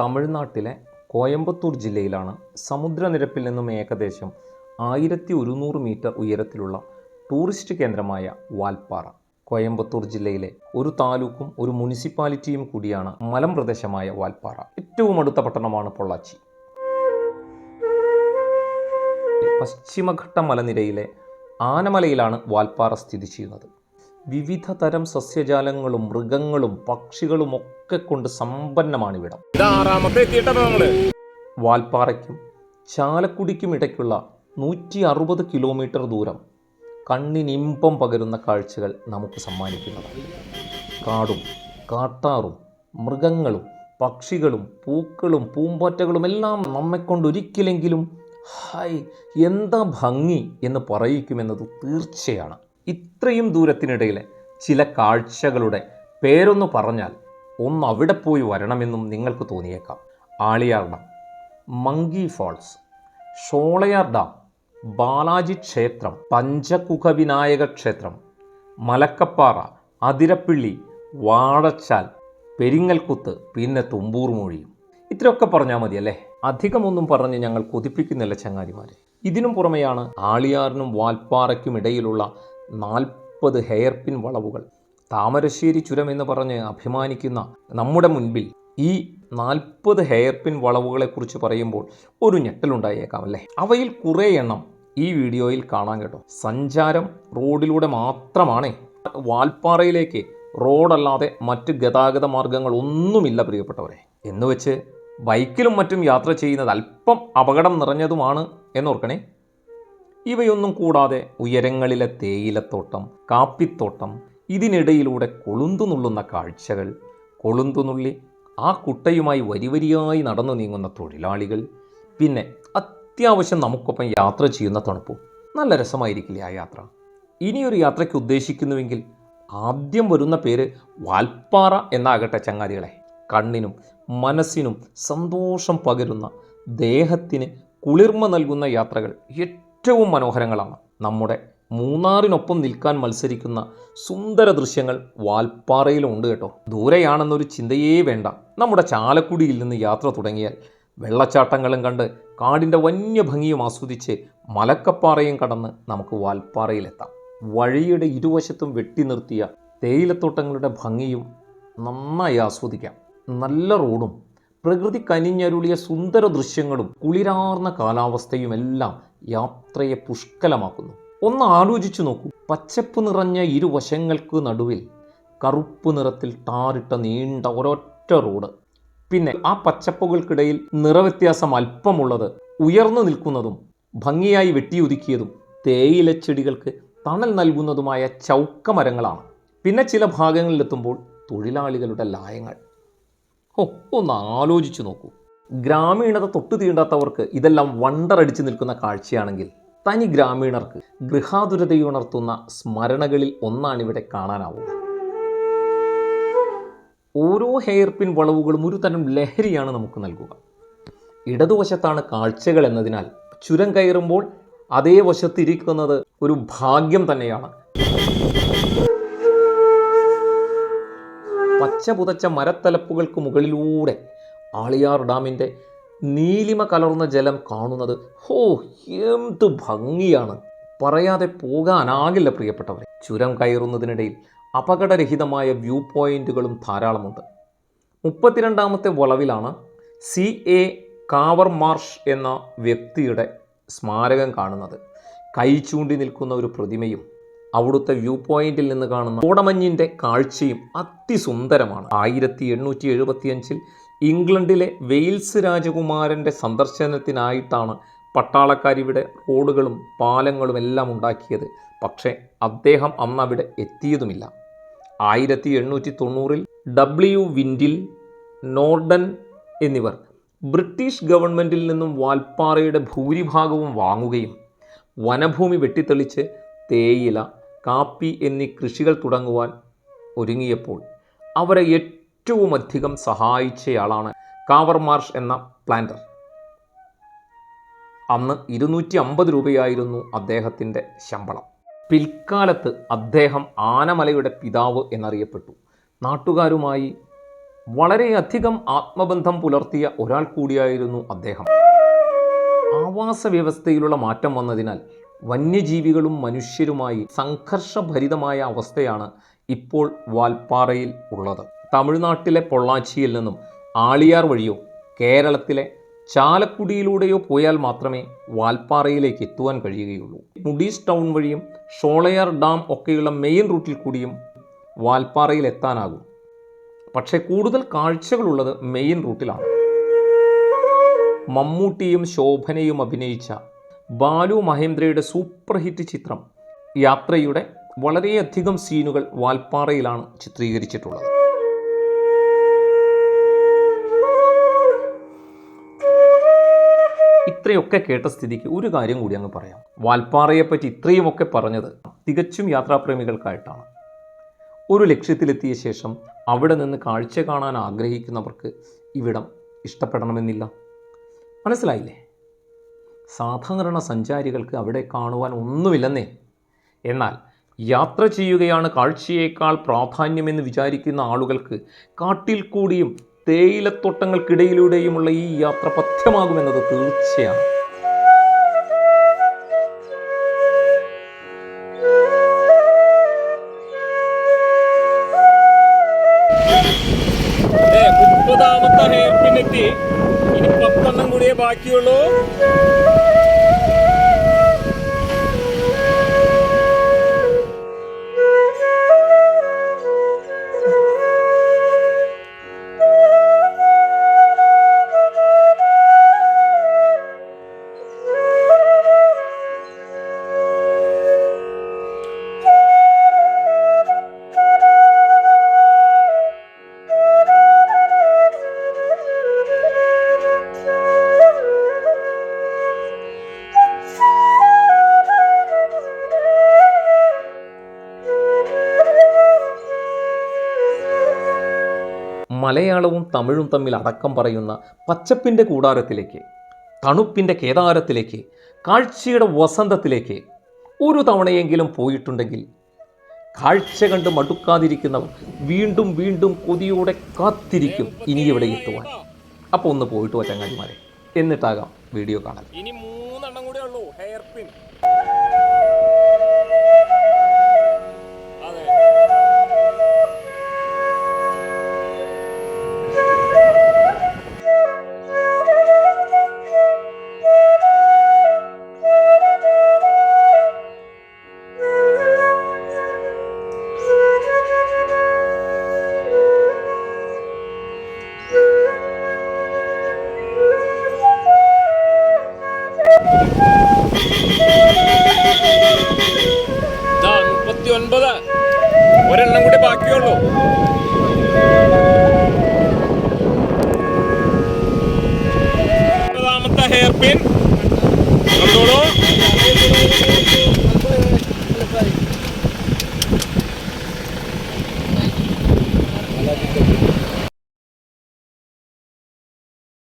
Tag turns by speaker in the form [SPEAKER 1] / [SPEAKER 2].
[SPEAKER 1] തമിഴ്നാട്ടിലെ കോയമ്പത്തൂർ ജില്ലയിലാണ് സമുദ്രനിരപ്പിൽ നിന്നും ഏകദേശം ആയിരത്തി ഒരുന്നൂറ് മീറ്റർ ഉയരത്തിലുള്ള ടൂറിസ്റ്റ് കേന്ദ്രമായ വാൽപ്പാറ. കോയമ്പത്തൂർ ജില്ലയിലെ ഒരു താലൂക്കും ഒരു മുനിസിപ്പാലിറ്റിയും കൂടിയാണ് മലമ്പ്രദേശമായ വാൽപ്പാറ. ഏറ്റവും അടുത്ത പട്ടണമാണ് പൊള്ളാച്ചി. പശ്ചിമഘട്ട മലനിരയിലെ ആനമലയിലാണ് വാൽപ്പാറ സ്ഥിതി ചെയ്യുന്നത്. വിവിധ തരം സസ്യജാലങ്ങളും മൃഗങ്ങളും പക്ഷികളും ഒക്കെ കൊണ്ട്
[SPEAKER 2] സമ്പന്നമാണ് ഇവിടം
[SPEAKER 1] വാൽപ്പാറയ്ക്കും ചാലക്കുടിക്കും ഇടയ്ക്കുള്ള നൂറ്റി അറുപത് കിലോമീറ്റർ ദൂരം കണ്ണിനിമ്പം പകരുന്ന കാഴ്ചകൾ നമുക്ക് സമ്മാനിക്കുന്നതാണ്. കാടും കാട്ടാറും മൃഗങ്ങളും പക്ഷികളും പൂക്കളും പൂമ്പാറ്റകളും എല്ലാം നമ്മെക്കൊണ്ട് ഒരിക്കലെങ്കിലും ഹായ് എന്താ ഭംഗി എന്ന് പറയിക്കുമെന്നത് തീർച്ചയാണ്. ഇത്രയും ദൂരത്തിനിടയിലെ ചില കാഴ്ചകളുടെ പേരൊന്ന് പറഞ്ഞാൽ ഒന്ന് അവിടെ പോയി വരണമെന്നും നിങ്ങൾക്ക് തോന്നിയേക്കാം. Aliyar dam monkey falls Sholayar dam Balaji ക്ഷേത്രം പഞ്ചകുഖ വിനായക ക്ഷേത്രം മലക്കപ്പാറ അതിരപ്പിള്ളി വാഴച്ചാൽ പെരിങ്ങൽക്കുത്ത് പിന്നെ തുമ്പൂർ മൊഴിയും. ഇത്രയൊക്കെ പറഞ്ഞാൽ മതിയല്ലേ? അധികമൊന്നും പറഞ്ഞ് ഞങ്ങൾ കൊതിപ്പിക്കുന്നില്ല ചങ്ങാതിമാരെ. ഇതിനും പുറമെയാണ് ആളിയാറിനും വാൽപ്പാറയ്ക്കും ഇടയിലുള്ള നാൽപ്പത് ഹെയർ പിൻ വളവുകൾ. താമരശ്ശേരി ചുരം എന്ന് പറഞ്ഞ് അഭിമാനിക്കുന്ന നമ്മുടെ മുൻപിൽ ഈ നാൽപ്പത് ഹെയർ പിൻ വളവുകളെക്കുറിച്ച് പറയുമ്പോൾ ഒരു ഞെട്ടലുണ്ടായേക്കാം അല്ലേ? അവയിൽ കുറേ എണ്ണം ഈ വീഡിയോയിൽ കാണാൻ കേട്ടോ. സഞ്ചാരം റോഡിലൂടെ മാത്രമാണ്. വാൽപ്പാറയിലേക്ക് റോഡല്ലാതെ മറ്റ് ഗതാഗത മാർഗങ്ങൾ ഒന്നുമില്ല പ്രിയപ്പെട്ടവരെ. എന്നുവെച്ച് ബൈക്കിലും മറ്റും യാത്ര ചെയ്യുന്നത് അല്പം അപകടം നിറഞ്ഞതുമാണ് എന്നോർക്കണേ. ഇവയൊന്നും കൂടാതെ ഉയരങ്ങളിലെ തേയിലത്തോട്ടം കാപ്പിത്തോട്ടം ഇതിനിടയിലൂടെ കൊളുന്തുനുള്ളുന്ന കാഴ്ചകൾ കൊളുന്തുനുള്ളി ആ കുട്ടയുമായി വരിവരിയായി നടന്നു നീങ്ങുന്ന തൊഴിലാളികൾ പിന്നെ അത്യാവശ്യം നമുക്കൊപ്പം യാത്ര ചെയ്യുന്ന തണുപ്പും. നല്ല രസമായിരിക്കില്ലേ ആ യാത്ര? ഇനിയൊരു യാത്രയ്ക്ക് ഉദ്ദേശിക്കുന്നുവെങ്കിൽ ആദ്യം വരുന്ന പേര് വാൽപ്പാറ എന്നാകട്ടെ ചങ്ങാതികളെ. കണ്ണിനും മനസ്സിനും സന്തോഷം പകരുന്ന ദേഹത്തിന് കുളിർമ നൽകുന്ന യാത്രകൾ ഏറ്റവും മനോഹരങ്ങളാണ്. നമ്മുടെ മൂന്നാറിനൊപ്പം നിൽക്കാൻ മത്സരിക്കുന്ന സുന്ദര ദൃശ്യങ്ങൾ വാൽപ്പാറയിലുണ്ട് കേട്ടോ. ദൂരെയാണെന്നൊരു ചിന്തയേ വേണ്ട. നമ്മുടെ ചാലക്കുടിയിൽ നിന്ന് യാത്ര തുടങ്ങിയാൽ വെള്ളച്ചാട്ടങ്ങളും കണ്ട് കാടിന്റെ വന്യഭംഗിയും ആസ്വദിച്ച് മലക്കപ്പാറയും കടന്ന് നമുക്ക് വാൽപ്പാറയിലെത്താം. വഴിയുടെ ഇരുവശത്തും വെട്ടി നിർത്തിയ തേയിലത്തോട്ടങ്ങളുടെ ഭംഗിയും നന്നായി ആസ്വദിക്കാം. നല്ല റോഡും പ്രകൃതി കനിഞ്ഞരുളിയ സുന്ദര ദൃശ്യങ്ങളും കുളിരാർന്ന കാലാവസ്ഥയും എല്ലാം യാത്രയെ പുഷ്കലമാക്കുന്നു. ഒന്ന് ആലോചിച്ചു നോക്കൂ. പച്ചപ്പ് നിറഞ്ഞ ഇരുവശങ്ങൾക്ക് നടുവിൽ കറുപ്പ് നിറത്തിൽ ടാറിട്ട നീണ്ട ഒരൊറ്റ റോഡ്. പിന്നെ ആ പച്ചപ്പുകൾക്കിടയിൽ നിറവ്യത്യാസം അല്പമുള്ളത് ഉയർന്നു നിൽക്കുന്നതും ഭംഗിയായി വെട്ടിയൊതുക്കിയതും തേയില ചെടികൾക്ക് തണൽ നൽകുന്നതുമായ ചൗക്കമരങ്ങളാണ്. പിന്നെ ചില ഭാഗങ്ങളിലെത്തുമ്പോൾ തൊഴിലാളികളുടെ ലായങ്ങൾ. ഒന്ന് ആലോചിച്ചു നോക്കൂ. ഗ്രാമീണത തൊട്ടു തീണ്ടാത്തവർക്ക് ഇതെല്ലാം വണ്ടറടിച്ചു നിൽക്കുന്ന കാഴ്ചയാണെങ്കിൽ തനി ഗ്രാമീണർക്ക് ഗൃഹാതുരതയുണർത്തുന്ന സ്മരണകളിൽ ഒന്നാണിവിടെ കാണാനാവുക. ഓരോ ഹെയർ പിൻ വളവുകളും ഒരു തരം ലഹരിയാണ് നമുക്ക് നൽകുക. ഇടതുവശത്താണ് കാഴ്ചകൾ എന്നതിനാൽ ചുരം കയറുമ്പോൾ അതേ വശത്തിരിക്കുന്നത് ഒരു ഭാഗ്യം തന്നെയാണ്. പച്ച പുതച്ച മരത്തലപ്പുകൾക്ക് മുകളിലൂടെ ആളിയാർ ഡാമിന്റെ നീലിമ കലർന്ന ജലം കാണുന്നത് ഹോ എന്ത് ഭംഗിയാണ്. പറയാതെ പോകാനാകില്ല പ്രിയപ്പെട്ടവരെ. ചുരം കയറുന്നതിനിടയിൽ അപകടരഹിതമായ വ്യൂ പോയിന്റുകളും ധാരാളമുണ്ട്. മുപ്പത്തിരണ്ടാമത്തെ വളവിലാണ് സി എ കാവർ മാർഷ് എന്ന വ്യക്തിയുടെ സ്മാരകം കാണുന്നത്. കൈ ചൂണ്ടി നിൽക്കുന്ന ഒരു പ്രതിമയും അവിടുത്തെ വ്യൂ പോയിന്റിൽ നിന്ന് കാണുന്ന കോടമഞ്ഞിന്റെ കാഴ്ചയും അതിസുന്ദരമാണ്. ആയിരത്തി എണ്ണൂറ്റി എഴുപത്തിയഞ്ചിൽ ഇംഗ്ലണ്ടിലെ വെയിൽസ് രാജകുമാരന്റെ സന്ദർശനത്തിനായിട്ടാണ് പട്ടാളക്കാരിവിടെ റോഡുകളും പാലങ്ങളും എല്ലാം ഉണ്ടാക്കിയത്. പക്ഷേ അദ്ദേഹം അന്ന് അവിടെ എത്തിയതുമില്ല. ആയിരത്തി എണ്ണൂറ്റി തൊണ്ണൂറിൽ ഡബ്ല്യു വിൻഡിൽ നോർഡൻ എന്നിവർ ബ്രിട്ടീഷ് ഗവൺമെന്റിൽ നിന്നും വാൽപ്പാറയുടെ ഭൂരിഭാഗവും വാങ്ങുകയും വനഭൂമി വെട്ടിത്തെളിച്ച് തേയില കാപ്പി എന്നീ കൃഷികൾ തുടങ്ങുവാൻ ഒരുങ്ങിയപ്പോൾ അവരെ ഏറ്റവും അധികം സഹായിച്ചയാളാണ് കാവർ മാർഷ് എന്ന പ്ലാന്റർ. അന്ന് ഇരുന്നൂറ്റി അമ്പത് രൂപയായിരുന്നു അദ്ദേഹത്തിന്റെ ശമ്പളം. പിൽക്കാലത്ത് അദ്ദേഹം ആനമലയുടെ പിതാവ് എന്നറിയപ്പെട്ടു. നാട്ടുകാരുമായി വളരെയധികം ആത്മബന്ധം പുലർത്തിയ ഒരാൾ കൂടിയായിരുന്നു അദ്ദേഹം. ആവാസ വ്യവസ്ഥയിലുള്ള മാറ്റം വന്നതിനാൽ വന്യജീവികളും മനുഷ്യരുമായി സംഘർഷഭരിതമായ അവസ്ഥയാണ് ഇപ്പോൾ വാൽപ്പാറയിൽ ഉള്ളത്. തമിഴ്നാട്ടിലെ പൊള്ളാച്ചിയിൽ നിന്നും ആളിയാർ വഴിയോ കേരളത്തിലെ ചാലക്കുടിയിലൂടെയോ പോയാൽ മാത്രമേ വാൽപ്പാറയിലേക്ക് എത്തുവാൻ കഴിയുകയുള്ളൂ. മുഡീസ് ടൗൺ വഴിയും ഷോളയാർ ഡാം ഒക്കെയുള്ള മെയിൻ റൂട്ടിൽ കൂടിയും വാൽപ്പാറയിൽ എത്താനാകും. പക്ഷേ കൂടുതൽ കാഴ്ചകളുള്ളത് മെയിൻ റൂട്ടിലാണ്. മമ്മൂട്ടിയും ശോഭനയും അഭിനയിച്ച ബാലു മഹേന്ദ്രയുടെ സൂപ്പർ ഹിറ്റ് ചിത്രം യാത്രയുടെ വളരെയധികം സീനുകൾ വാൽപ്പാറയിലാണ് ചിത്രീകരിച്ചിട്ടുള്ളത്. ഇത്രയൊക്കെ കേട്ട സ്ഥിതിക്ക് ഒരു കാര്യം കൂടി അങ്ങ് പറയാം. വാൽപ്പാറയെ പറ്റി ഇത്രയുമൊക്കെ പറഞ്ഞത് തികച്ചും യാത്രാപ്രേമികൾക്കായിട്ടാണ്. ഒരു ലക്ഷ്യത്തിലെത്തിയ ശേഷം അവിടെ നിന്ന് കാഴ്ച കാണാൻ ആഗ്രഹിക്കുന്നവർക്ക് ഇവിടം ഇഷ്ടപ്പെടണമെന്നില്ല. മനസ്സിലായില്ലേ? സാധാരണ സഞ്ചാരികൾക്ക് അവിടെ കാണുവാൻ ഒന്നുമില്ലെന്നേ. എന്നാൽ യാത്ര ചെയ്യുകയാണ് കാഴ്ചയേക്കാൾ പ്രാധാന്യമെന്ന് വിചാരിക്കുന്ന ആളുകൾക്ക് കാട്ടിൽ കൂടിയും തേയിലത്തോട്ടങ്ങൾക്കിടയിലൂടെയുമുള്ള ഈ യാത്ര പഥ്യമാകുമെന്നത് തീർച്ചയാണ്.
[SPEAKER 2] ഇനി പത്തെണ്ണം കൂടിയേ ബാക്കിയുള്ളൂ.
[SPEAKER 1] മലയാളവും തമിഴും തമ്മിൽ അടക്കം പറയുന്ന പച്ചപ്പിന്റെ കൂടാരത്തിലേക്ക് തണുപ്പിന്റെ കേദാരത്തിലേക്ക് കാഴ്ചയുടെ വസന്തത്തിലേക്ക് ഒരു തവണയെങ്കിലും പോയിട്ടുണ്ടെങ്കിൽ കാഴ്ച കണ്ട് മടുക്കാതിരിക്കുന്നവർ വീണ്ടും വീണ്ടും കൊതിയോടെ കാത്തിരിക്കും ഇനി ഇവിടെ എത്തുവാൻ. അപ്പോൾ ഒന്ന് പോയിട്ട് വാ ചങ്ങാതിമാരെ. എന്നിട്ടാകാം വീഡിയോ കാണാൻ
[SPEAKER 2] ഇനി മൂന്നെണ്ണം കൂടെ ഉള്ളൂ. Hairpin. ഒൻപതാമത്തെ ഹെയർ പിൻ കണ്ടോളൂ